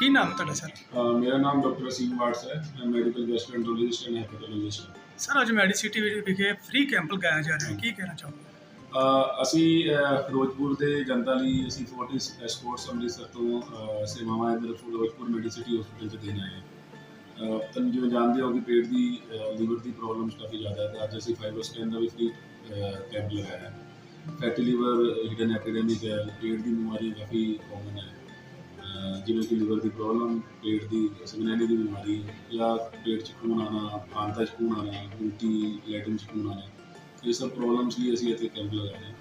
ਕੀ ਨਾਮ ਤੁਹਾਡਾ ਸਰ? ਮੇਰਾ ਨਾਮ ਡਾਕਟਰ ਅਸੀਮ ਵਾਟਸ ਹੈ। ਮੈਂ ਮੈਡੀਕਲ ਗੈਸਟ੍ਰੋਐਂਟਰੋਲੋਜਿਸਟ ਐਂਡ ਹੈਪੇਟੋਲੋਜਿਸਟ ਹਾਂ। ਸਰ ਅੱਜ ਮੈਡੀਸਿਟੀ ਵਿਖੇ ਫ੍ਰੀ ਕੈਂਪ ਲਗਾਇਆ ਜਾ ਰਿਹਾ ਹੈ। ਕੀ ਕਹਿਣਾ ਚਾਹੋਗੇ? ਅ, ਅਸੀਂ ਫਿਰੋਜ਼ਪੁਰ ਦੇ ਜਨਤਾ ਲਈ ਅਸੀਂ ਫੋਰਟਿਸ ਸਪੋਰਟਸ ਅੰਮ੍ਰਿਤਸਰ ਤੋਂ ਸੇਵਾਵਾਂ ਇੱਧਰ ਫਿਰੋਜ਼ਪੁਰ ਮੈਡੀਸਿਟੀ ਹਸਪੀਟਲ 'ਚ ਦੇਣ ਆਏ ਹਾਂ। ਅ, ਤੁਹਾਨੂੰ ਜਿਵੇਂ ਜਾਣਦੇ ਹੋ ਕਿ ਪੇਟ ਦੀ ਲੀਵਰ ਦੀ ਪ੍ਰੋਬਲਮਸ ਕਾਫੀ ਜ਼ਿਆਦਾ ਹੈ ਤਾਂ ਅੱਜ ਅਸੀਂ ਫਾਈਬਰ ਸਕੈਨ ਦਾ ਵੀ ਫ੍ਰੀ ਕੈਂਪ ਲਗਾਇਆ ਹੈ। ਫੈਟੀ ਲੀਵਰ ਹਿਡਨ ਐਪੀਡੈਮਿਕ ਹੈ। ਪੇਟ ਦੀ ਬਿਮਾਰੀ ਕਾਫੀ ਕਾਮਨ ਹੈ। ਅਹ ਜਿਵੇਂ ਕਿ ਲਿਵਰ ਦੀ ਪ੍ਰੋਬਲਮ ਪੇਟ ਦੀ ਸਗਨੈਨੀ ਦੀ ਬਿਮਾਰੀ ਜਾਂ ਪੇਟ 'ਚ ਖੂਨ ਆਉਣਾ ਆਂਤਾ 'ਚ ਖੂਨ ਆਉਣਾ ਉਲਟੀ ਲੈਟਿਨ 'ਚ ਖੂਨ ਆਉਣਾ ਇਹ ਸਭ ਪ੍ਰੋਬਲਮਸ ਲਈ ਅਸੀਂ ਇੱਥੇ ਕੈਂਪ ਲਗਾਏ ਨੇ।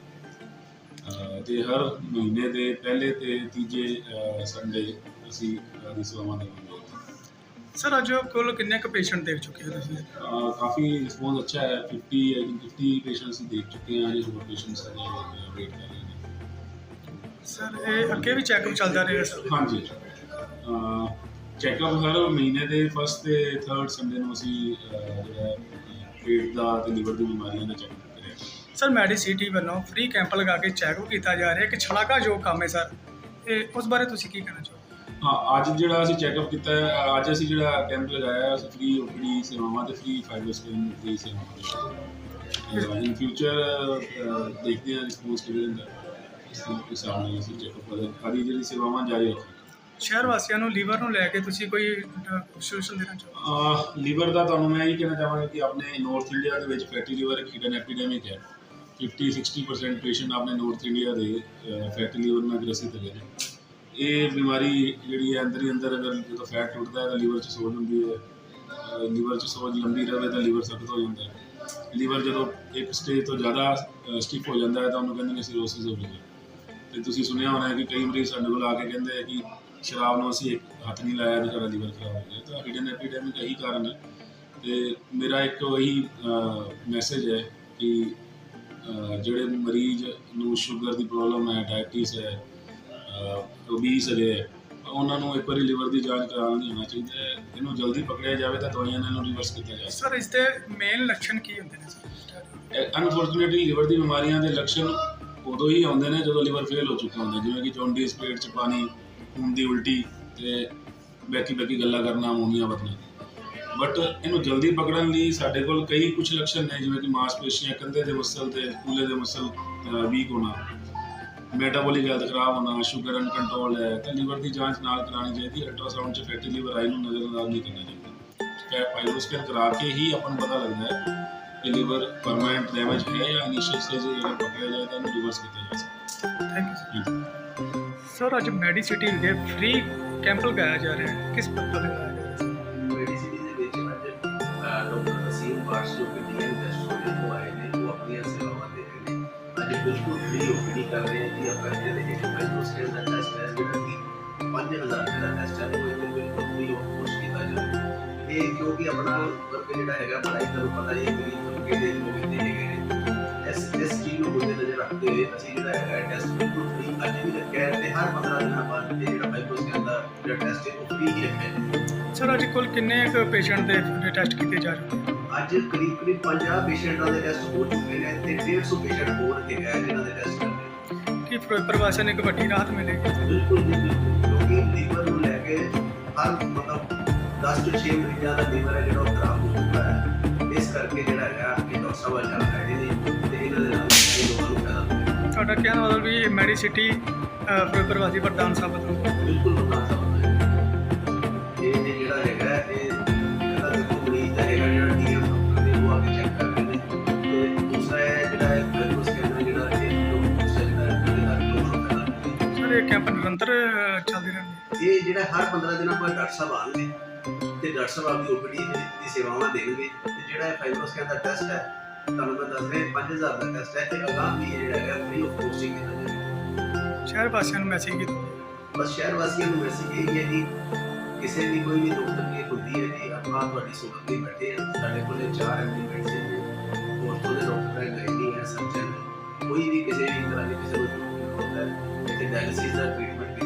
ਅਹ ਤੇ ਹਰ ਮਹੀਨੇ ਦੇ ਪਹਿਲੇ ਤੇ ਤੀਜੇ ਸੰਡੇ ਅਸੀਂ ਦੀ ਸੇਵਾਵਾਂ ਦੇਵਾਂਗੇ ਸਰ ਅੱਜ ਕੁੱਲ ਕਿੰਨੇ ਕੁ ਪੇਸ਼ੈਂਟ ਦੇਖ ਚੁੱਕੇ ਹੋ ਤੁਸੀਂ? ਕਾਫੀ ਰਿਸਪੌਂਸ ਅੱਛਾ ਹੈ। 50 ਆਈ ਥਿੰਕ 50 ਪੇਸ਼ੈਂਟਸ ਦੇਖ ਚੁੱਕੇ ਹਾਂ। ਜੇ ਹੋਰ ਪੇਸ਼ੈਂਟਸ ਅਜੇ ਵੇਟ ਕਰ ਰਹੇ ਨੇ। ਸਰ ਇਹ ਅੱਗੇ ਵੀ ਚੈੱਕਅਪ ਚੱਲਦਾ ਰਹੇਗਾ ਸਰ? ਹਾਂਜੀ। ਚੈੱਕਅਪ ਹਰ ਮਹੀਨੇ ਦੇ ਫਸਟ ਤੇ ਥਰਡ ਸੰਡੇ ਨੂੰ ਅਸੀਂ ਅਹ, ਜਿਹੜਾ ਪੇਟ ਦਾ ਤੇ ਲਿਵਰ ਦੀ ਬਿਮਾਰੀਆਂ ਦਾ ਚੈੱਕਅਪ ਕਰਿਆ ਸਰ ਮੈਡੀਸਿਟੀ ਵੱਲੋਂ ਫ੍ਰੀ ਕੈਂਪ ਲਗਾ ਕੇ ਚੈੱਕਅਪ ਕੀਤਾ ਜਾ ਰਿਹਾ ਹੈ ਕਿ ਛਲਾਕਾ ਜੋ ਕੰਮ ਹੈ ਸਰ। ਇਹ ਉਸ ਬਾਰੇ ਤੁਸੀਂ ਕੀ ਕਹਿਣਾ ਚਾਹੋਗੇ? ਹਾਂ ਅੱਜ ਜਿਹੜਾ ਅਸੀਂ ਚੈੱਕਅਪ ਕੀਤਾ ਹੈ ਅੱਜ ਅਸੀਂ ਜਿਹੜਾ ਕੈਂਪ ਲਗਾਇਆ ਹੈ ਅਸੀਂ ਫ੍ਰੀ ਓਪੀਡੀ ਸੇਵਾਵਾਂ ਤੇ ਫ੍ਰੀ ਫਾਈਬਰ ਸਕੈਨ ਦੀ ਸੇਵਾਵਾਂ ਇਨ ਫਿਊਚਰ ਦੇਖਦੇ ਹਾਂ ਰਿਸਪੌਂਸ ਕਿਵੇਂ ਹੁੰਦਾ ਹੈ। ਅਸੀਂ ਚੈੱਕਅਪ ਹਾਂ ਜਿਹੜੀ ਸੇਵਾਵਾਂ ਜਾਰੀ ਰੱਖਾਂਗੇ ਸ਼ਹਿਰ ਵਾਸੀਆਂ ਨੂੰ ਲੀਵਰ ਨੂੰ ਲੈ ਕੇ ਤੁਸੀਂ ਕੋਈ ਸੋਲੂਸ਼ਨ ਦੇਣਾ ਚਾਹੋਗੇ ਲੀਵਰ ਦਾ ਤੁਹਾਨੂੰ ਮੈਂ ਇਹ ਕਹਿਣਾ ਚਾਹਾਂਗਾ ਕਿ ਆਪਣੇ ਨਾਰਥ ਇੰਡੀਆ ਦੇ ਵਿੱਚ ਫੈਟੀ ਲੀਵਰ ਇੱਕ ਹਿਡਨ ਐਪੀਡੈਮਿਕ ਹੈ 50 60% ਪੇਸ਼ੈਂਟ ਆਪਣੇ ਨਾਰਥ ਇੰਡੀਆ ਦੇ ਫੈਟੀ ਲੀਵਰ ਨਾਲ ਗ੍ਰਸਿਤ ਹੈਗੇ ਨੇ। ਇਹ ਬਿਮਾਰੀ ਜਿਹੜੀ ਹੈ ਅੰਦਰ ਹੀ ਅੰਦਰ ਅਗਰ ਜਦੋਂ ਫੈਟ ਟੁੱਟਦਾ ਹੈ ਤਾਂ ਲੀਵਰ 'ਚ ਸੋਜ ਹੁੰਦੀ ਹੈ। ਲੀਵਰ 'ਚ ਸੋਜ ਲੰਬੀ ਰਹੇ ਤਾਂ ਲੀਵਰ ਸਖਤ ਹੋ ਜਾਂਦਾ ਹੈ। ਲੀਵਰ ਜਦੋਂ ਇੱਕ ਸਟੇਜ ਤੋਂ ਜ਼ਿਆਦਾ ਸਟਿਫ ਹੋ ਜਾਂਦਾ ਹੈ ਤਾਂ ਉਹਨੂੰ ਕਹਿੰਦੇ ਨੇ ਸਿਰੋਸਿਸ ਹੋ ਗਈ ਤੇ ਤੁਸੀਂ ਸੁਣਿਆ ਹੋਣਾ ਕਿ ਕਈ ਮਰੀਜ਼ ਸਾਡੇ ਕੋਲ ਆ ਕੇ ਕਹਿੰਦੇ ਆ ਕਿ ਸ਼ਰਾਬ ਨੂੰ ਅਸੀਂ ਇੱਕ ਹੱਥ ਨਹੀਂ ਲਾਇਆ ਤੇ ਸਾਡਾ ਲੀਵਰ ਖਰਾਬ ਹੋ ਗਿਆ। ਤਾਂ ਹਿਡਨ ਐਪੀਡੈਮਿਕ ਇਹੀ ਕਾਰਨ ਹੈ। ਤੇ ਮੇਰਾ ਇੱਕ ਇਹੀ ਮੈਸੇਜ ਹੈ ਕਿ ਜਿਹੜੇ ਮਰੀਜ਼ ਨੂੰ ਸ਼ੂਗਰ ਦੀ ਪ੍ਰੋਬਲਮ ਹੈ ਡਾਇਬਟੀਸ ਹੈ ਓਬੀਸ ਹੈ ਉਹਨਾਂ ਨੂੰ ਇੱਕ ਵਾਰੀ ਲਿਵਰ ਦੀ ਜਾਂਚ ਕਰਾਉਣੀ ਹੋਣਾ ਚਾਹੀਦਾ ਹੈ। ਇਹਨੂੰ ਜਲਦੀ ਪਕੜਿਆ ਜਾਵੇ ਤਾਂ ਦਵਾਈਆਂ ਨਾਲ ਇਹਨੂੰ ਰਿਵਰਸ ਕੀਤਾ ਜਾ ਸਰ ਇਸ ਦੇ ਮੇਨ ਲੱਛਣ ਕੀ ਹੁੰਦੇ ਨੇ ਸਰ ਸਕਦਾ ਅਨਫੋਰਚੂਨੇਟਲੀ ਲਿਵਰ ਦੀ ਬਿਮਾਰੀਆਂ ਦੇ ਲੱਛਣ ਉਦੋਂ ਹੀ ਆਉਂਦੇ ਨੇ, ਜਦੋਂ ਲਿਵਰ ਫੇਲ ਹੋ ਚੁੱਕਾ ਹੁੰਦਾ ਜਿਵੇਂ ਕਿ ਜੌਂਡਿਸ ਪੇਟ 'ਚ ਪਾਣੀ, ਖੂਨ ਦੀ ਉਲਟੀ ਤੇ ਬੈਕੀ ਬੈਕੀ ਗੱਲਾਂ ਕਰਨਾ ਅਮੋਨੀਆ ਵਰਨਾ ਬਟ ਇਹਨੂੰ ਜਲਦੀ ਪਕੜਨ ਲਈ ਸਾਡੇ ਕੋਲ ਕਈ ਕੁਝ ਲੱਛਣ ਨੇ, ਜਿਵੇਂ ਕਿ ਮਾਸਪੇਸ਼ੀਆਂ, ਕੰਧੇ ਦੇ ਮਸਲ ਤੇ ਕੂਲੇ ਦੇ ਮਸਲ ਵੀਕ ਹੋਣਾ ਮੈਟਾਬੋਲਿਕ ਹੈਲਥ ਖਰਾਬ ਹੋਣਾ ਸ਼ੂਗਰ ਅਨਕੰਟਰੋਲ ਹੈ, ਤਾਂ ਲਿਵਰ ਦੀ ਜਾਂਚ ਨਾਲ ਕਰਾਉਣੀ ਚਾਹੀਦੀ ਅਲਟਰਾਸਾਊਂਡ 'ਚ ਫੈਟੀ ਲਿਵਰ ਆਈ ਨੂੰ ਨਜ਼ਰਅੰਦਾਜ਼ ਨਹੀਂ ਕਰਨਾ ਚਾਹੀਦਾ। ਫਾਈਬਰੋਸਕੈਨ ਕਰਾ ਕੇ ਹੀ ਆਪਾਂ ਨੂੰ ਪਤਾ ਲੱਗਦਾ ਹੈ ਕਿ ਲਿਵਰ ਪਰਮਾਨੈਂਟ ਡੈਮੇਜ ਹੈ ਜਾਂ ਇਨੀਸ਼ੀਅਲ ਸਟੇਜ ਅਗਰ ਪਕੜਿਆ ਜਾਏ ਤਾਂ ਇਹਨੂੰ ਰਿਵਰਸ ਕੀਤਾ ਜਾ ਸਕਦਾ ਥੈਂਕ ਯੂ ਹੈ ਸਰ ਅੱਜ ਮੈਡੀਸਿਟੀ ਵਿਖੇ ਫ੍ਰੀ ਕੈਂਪ ਲਗਾਇਆ ਜਾ ਰਿਹਾ ਹੈ ਕਿਸ ਪੱਖੋਂ ਲਗਾਇਆ ਜਾ ਰਿਹਾ ਹੈ ਮੈਡੀਸਿਟੀ ਦੇ ਵਿੱਚ ਅੱਜ ਡਾਕਟਰ ਅਸੀਮ ਬਾਰਸ਼ ਜੋ ਕਿ ਡੀਐਨ ਗੈਸਟ੍ਰੋਲੋਜੀ ਤੋਂ ਆਏ ਨੇ ਉਹ ਆਪਣੀਆਂ ਸੇਵਾਵਾਂ ਦੇ ਰਹੇ ਨੇ ਅੱਜ ਬਿਲਕੁਲ ਫ੍ਰੀ ਓਪੀਡੀ ਕਰ ਰਹੇ ਨੇ ਕਿ ਆਪਾਂ ਜਿਹੜੇ ਜਿਹੜੇ ਮਾਈਕਰੋਸਕੇਲ ਦਾ ਟੈਸਟ ਹੈ ਜਿਹੜਾ ਕਿ 5000 ਰੁਪਏ ਦਾ ਟੈਸਟ ਹੈ ਉਹ ਇੱਥੇ ਬਿਲਕੁਲ ਫ੍ਰੀ ਆਫ ਕੋਸਟ ਕੀਤਾ ਜਾਂਦਾ ਹੈ ਇਹ ਕਿਉਂਕਿ ਆਪਣਾ ਵਰਕ ਜਿਹੜਾ ਹੈਗਾ ਪੜਾਈ ਤੁਹਾਨੂੰ ਪਤਾ ਹੀ ਹੈ ਕਿ ਤਬਕੇ ਦੇ ਲੋਕ ਇੱਥੇ ਹੈਗੇ ਨੇ। ਇਸ ਇਸ ਚੀਜ਼ ਨੂੰ ਮੁੱਦੇ ਨਜ਼ਰ ਰੱਖਦੇ ਹੋਏ ਅਸੀਂ ਜਿਹੜਾ ਹੈਗਾ ਟੈਸਟ ਬਿਲਕੁਲ ਫ੍ਰੀ ਅੱਜ ਵੀ ਰੱਖਿਆ ਹੈ ਤੇ ਹਰ 15 ਦਿਨਾਂ ਬਾਅਦ ਜਿਹੜਾ ਮਾਈਕਰੋਸਕੇਲ ਦਾ ਜਿਹੜਾ ਟੈਸਟ ਹੈ ਉਹ ਫ੍ਰੀ ਹੀ ਰੱਖਿਆ ਸਰ ਅੱਜ ਕੁੱਲ ਕਿੰਨੇ ਕੁ ਪੇਸ਼ੈਂਟ ਦੇ ਟੈਸਟ ਕੀਤੇ ਜਾ ਰਹੇ ਨੇ? ਅੱਜ ਕਰੀਬ ਕਰੀਬ 50 ਪੇਸ਼ੈਂਟਾਂ ਦੇ ਟੈਸਟ ਹੋ ਚੁੱਕੇ ਨੇ ਤੇ 150 ਪੇਸ਼ੈਂਟ ਹੋਰ ਹੈਗਾ ਹੈ ਜਿਨ੍ਹਾਂ ਦੇ ਟੈਸਟ ਕੀ ਫਿਰੋਜ਼ਪੁਰ ਵਾਸੀਆਂ ਨੂੰ ਇੱਕ ਵੱਡੀ ਰਾਹਤ ਮਿਲੇਗੀ? ਬਿਲਕੁਲ ਬਿਲਕੁਲ। ਕਿਉਂਕਿ ਲੀਵਰ ਨੂੰ ਲੈ ਕੇ ਹਰ ਮਤਲਬ 10 ਤੋਂ 6 ਮਰੀਜ਼ਾਂ ਦਾ ਲੀਵਰ ਹੈ ਜਿਹੜਾ ਉਹ ਖਰਾਬ ਹੋ ਚੁੱਕਾ ਹੈ। ਇਸ ਕਰਕੇ ਜਿਹੜਾ ਹੈਗਾ ਕਿ ਡਾਕਟਰ ਸਾਹਿਬ ਅੱਜ ਆ ਰਹੇ ਨੇ ਤੇ ਇਹਨਾਂ ਦੇ ਨਾਲ ਕਈ ਲੋਕਾਂ ਨੂੰ ਫਾਇਦਾ ਹੋਵੇਗਾ ਤੁਹਾਡਾ ਕਹਿਣ ਮਤਲਬ ਵੀ ਮੈਡੀਸਿਟੀ ਫਿਰੋਜ਼ਪੁਰ ਵਾਸੀ ਵਰਦਾਨ ਸਾਬਤ ਹੋ ਬਿਲਕੁਲ ਬਤਾ ਸਕਦਾ ਹੈ ਇਹ ਇਹ ਜਿਹੜਾ ਹੈਗਾ ਇਹ ਇਹਦਾ ਦੇਖੋ ਮਰੀਜ਼ ਦਾ ਹੈਗਾ ਜਿਹੜਾ ਡੀਐਮ ਡਾਕਟਰ ਦੇ ਉਹ ਆ ਕੇ ਚੈੱਕ ਕਰ ਰਹੇ ਨੇ। ਤੇ ਦੂਸਰਾ ਹੈ ਜਿਹੜਾ ਹੈ ਵਾਇਰਸ ਸਕੈਨਰ ਜਿਹੜਾ ਇਹ ਜਿਹੜਾ ਹੈ। ਇਹ ਕੈਂਪ ਨਿਰੰਤਰ ਚੱਲਦੇ ਰਹਿਣਗੇ ਇਹ ਜਿਹੜਾ ਹਰ 15 ਦਿਨਾਂ ਬਾਅਦ ਡਾਕਟਰ ਸਾਹਿਬ ਆਉਣਗੇ ਤੇ ਡਾਕਟਰ ਸਾਹਿਬ ਆਪਣੀ ਓਪੀਡੀ ਦੀ ਸੇਵਾਵਾਂ ਦੇਣਗੇ ਤੇ ਜਿਹੜਾ ਇਹ ਫਾਈਬਰੋਸਕੈਨ ਦਾ ਟੈਸਟ ਹੈ ਤੁਹਾਨੂੰ ਮੈਂ ਦੱਸ ਰਿਹਾ 5000 ਦਾ ਟੈਸਟ ਹੈ ਤੇ ਅਗਾਂਹ ਵੀ ਜਿਹੜਾ ਹੈਗਾ ਫ੍ਰੀ ਆਫ ਕੋਸਟ ਹੀ ਕੀਤਾ ਜਾਏਗਾ। ਸ਼ਹਿਰ ਵਾਸੀਆਂ ਨੂੰ ਮੈਸੇਜ ਕੀਤਾ। ਬਸ ਸ਼ਹਿਰ ਵਾਸੀਆਂ ਨੂੰ ਮੈਸੇਜ ਇਹ ਹੈ ਕਿ ਕਿਸੇ ਵੀ ਕੋਈ ਵੀ ਦੁੱਖ ਤਕਲੀਫ ਹੁੰਦੀ ਹੈ ਜੀ ਆਪਾਂ ਤੁਹਾਡੀ ਸੁਣਨ ਲਈ ਬੈਠੇ ਹਾਂ ਸਾਡੇ ਕੋਲੇ ਚਾਰ ਬੈਠੇ ਨੇ ਹੋਰ ਤੋਂ ਦੇ ਡਾਕਟਰ ਹੈ ਗਾਇਨੀ ਹੈ ਸਰਜਨ ਹੈ ਕੋਈ ਵੀ ਕਿਸੇ ਵੀ ਤਰ੍ਹਾਂ ਦੀ ਕਿਸੇ ਨੂੰ ਹੁੰਦਾ ਹੈ ਤੇ ਡਾਇਲਿਸਿਸ ਦਾ ਟ੍ਰੀਟਮੈਂਟ